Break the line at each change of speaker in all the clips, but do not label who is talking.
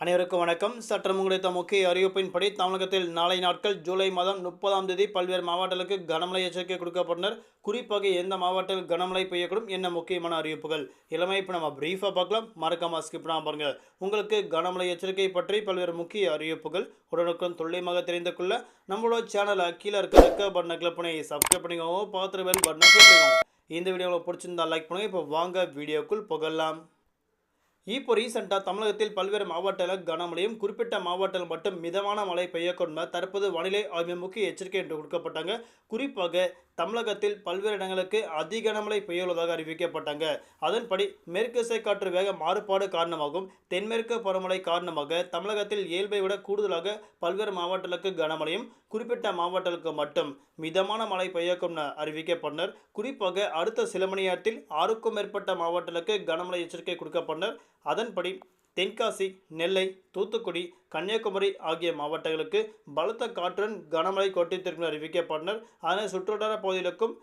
அனைவருக்கும் வணக்கம். சற்றம் கிடைத்த முக்கிய அறிவிப்பின்படி தமிழகத்தில் நாளை நாட்கள் ஜூலை மாதம் முப்பதாம் தேதி பல்வேறு மாவட்டங்களுக்கு கனமழை எச்சரிக்கை கொடுக்கப்பட்டனர். குறிப்பாக எந்த மாவட்டத்தில் கனமழை பெய்யக்கூடும் என்ன முக்கியமான அறிவிப்புகள் எல்லாமே இப்போ நம்ம பிரீஃபாக பார்க்கலாம். மறக்காம ஸ்கிப் பண்ணாமல் பாருங்க. உங்களுக்கு கனமழை எச்சரிக்கை பற்றி பல்வேறு முக்கிய அறிவிப்புகள் உடனுக்குடன் துல்லியமாக தெரிந்து கொள்ள நம்மளோட சேனலை கீழே இருக்க ரெக்க பட்டனை கிளிக் பண்ணி சப்ஸ்கிரைப் பண்ணிக்கோங்க. பார்த்துட்டு பட்டனை கிளிக் பண்ணிக்கோங்க. இந்த வீடியோவில் பிடிச்சிருந்தா லைக் பண்ணுங்க. இப்போ வாங்க வீடியோக்குள் புகழலாம் இப்போ ரீசெண்டாக தமிழகத்தில் பல்வேறு மாவட்டங்களில் கனமழையும் குறிப்பிட்ட மாவட்டத்தில் மட்டும் மிதமான மழை பெய்யக்கூடும் தற்போது வானிலை ஆய்வு முக்கிய எச்சரிக்கை என்று கொடுக்கப்பட்டாங்க. குறிப்பாக தமிழகத்தில் பல்வேறு இடங்களுக்கு அதிக கனமழை பெய்யுள்ளதாக அறிவிக்கப்பட்டாங்க. அதன்படி மேற்கு திசை காற்று வேக மாறுபாடு காரணமாகவும் தென்மேற்கு பருவமழை காரணமாக தமிழகத்தில் இயல்பை விட கூடுதலாக பல்வேறு மாவட்டங்களுக்கு கனமழையும் குறிப்பிட்ட மாவட்டங்களுக்கு மட்டும் மிதமான மழை பெய்யக்கும் அறிவிக்கப்பட்டனர். குறிப்பாக அடுத்த சில மணி நேரத்தில் ஆறுக்கும் மேற்பட்ட மாவட்டங்களுக்கு கனமழை எச்சரிக்கை கொடுக்கப்பட்டனர். அதன்படி தென்காசி நெல்லை தூத்துக்குடி கன்னியாகுமரி ஆகிய மாவட்டங்களுக்கு பலத்த காற்றுடன் கனமழை கொட்டித்திருக்கும் அறிவிக்கப்பட்டனர். அதனை சுற்றுவட்டார பகுதிகளுக்கும்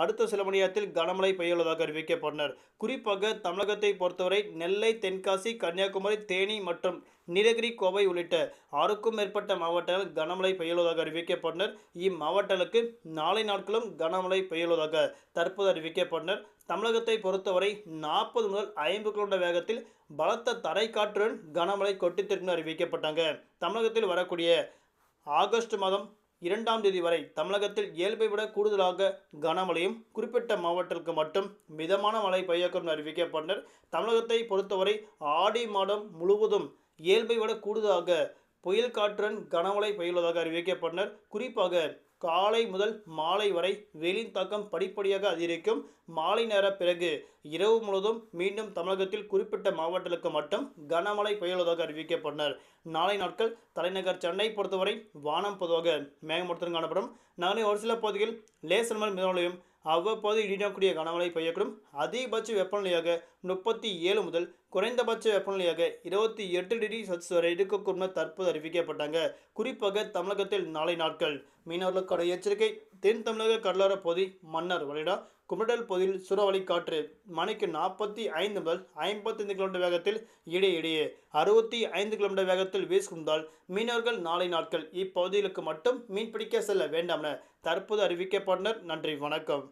அடுத்த சில மணி நேரத்தில் கனமழை பெய்யுள்ளதாக அறிவிக்கப்பட்டனர். குறிப்பாக தமிழகத்தை பொறுத்தவரை நெல்லை தென்காசி கன்னியாகுமரி தேனி மற்றும் நீலகிரி கோவை உள்ளிட்ட ஆறுக்கும் மேற்பட்ட மாவட்டங்கள் கனமழை பெய்யுள்ளதாக அறிவிக்கப்பட்டனர். இம்மாவட்டங்களுக்கு நாளை நாட்களும் கனமழை பெய்யுள்ளதாக தற்போது அறிவிக்கப்பட்டனர். தமிழகத்தை பொறுத்தவரை நாற்பது முதல் ஐம்பது கிலோமீட்டர் வேகத்தில் பலத்த தரைக்காற்றுடன் கனமழை கொட்டித்திருக்கும் அறிவிக்கப்பட்டாங்க. தமிழகத்தில் வரக்கூடிய ஆகஸ்ட் மாதம் இரண்டாம் தேதி வரை தமிழகத்தில் இயல்பை விட கூடுதலாக கனமழையும் குறிப்பிட்ட மாவட்டத்திற்கு மட்டும் மிதமான மழை பெய்யக்கும் அறிவிக்கப்பட்டனர். தமிழகத்தை பொறுத்தவரை ஆடி மாதம் முழுவதும் இயல்பை விட கூடுதலாக புயல் காற்றுடன் கனமழை பெய்துள்ளதாக அறிவிக்கப்பட்டனர் குறிப்பாக காலை முதல் மாலை வரை வெயிலின் தாக்கம் படிப்படியாக அதிகரிக்கும். மாலை நேர பிறகு இரவு முழுவதும் மீண்டும் தமிழகத்தில் குறிப்பிட்ட மாவட்டங்களுக்கு மட்டும் கனமழை பெய்துள்ளதாக அறிவிக்கப்பட்டனர் நாளை நாட்கள் தலைநகர் சென்னை பொறுத்தவரை வானம் பொதுவாக மேகமூட்டத்துடன் காணப்படும். நகரின் ஒரு சில பகுதியில் லேசன் மழை மிதமலையும் அவ்வப்போது இடியக்கூடிய கனமழை பெய்யக்கூடும். அதிகபட்ச வெப்பநிலையாக முப்பத்தி ஏழு முதல் குறைந்தபட்ச வெப்பநிலையாக இருபத்தி எட்டு டிகிரி செல்சியஸ் வரை இருக்கக்கூடும் தற்போது அறிவிக்கப்பட்டாங்க. குறிப்பாக தமிழகத்தில் நாளை நாட்கள் மீனவர்களுக்கான எச்சரிக்கை தென் தமிழக கடலோர பகுதி மன்னர் வளைடா குமடல் பகுதியில் சூறாவளி காற்று மணிக்கு நாற்பத்தி ஐந்து முதல் ஐம்பத்தைந்து கிலோமீட்டர் வேகத்தில் இடையிடையே அறுபத்தி ஐந்து கிலோமீட்டர் வேகத்தில் வீசுகின்றால் மீனவர்கள் நாளை நாட்கள் இப்பகுதிகளுக்கு மட்டும் மீன்பிடிக்க செல்ல வேண்டாம் என தற்போது அறிவிக்கப்பட்டனர். நன்றி வணக்கம்.